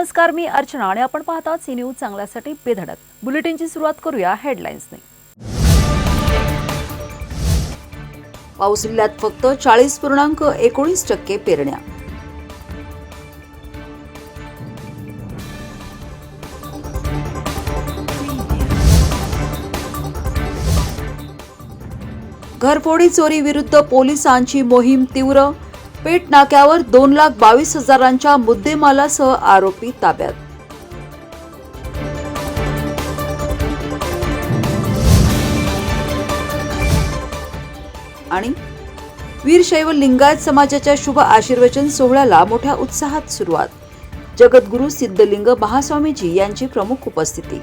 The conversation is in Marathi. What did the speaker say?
नमस्कार मी अर्चना आणि आपण पाहतात सी न्यूज चांगल्यासाठी बेधडक. बुलेटिनची सुरुवात करूया हेडलाईन्सने पाऊस जिल्ह्यात फक्त चाळीस पूर्णांक एकोणीस टक्के पेरण्या. घरफोडी चोरी विरुद्ध पोलिसांची मोहीम तीव्र पेठ नाक्यावर दोन लाख बावीस हजारांच्या मुद्देमालासह आरोपी ताब्यात. आणि वीरशैव लिंगायत समाजाच्या शुभ आशीर्वचन सोहळ्याला मोठ्या उत्साहात सुरुवात. जगद्गुरू सिद्धलिंग महास्वामीजी यांची प्रमुख उपस्थिती.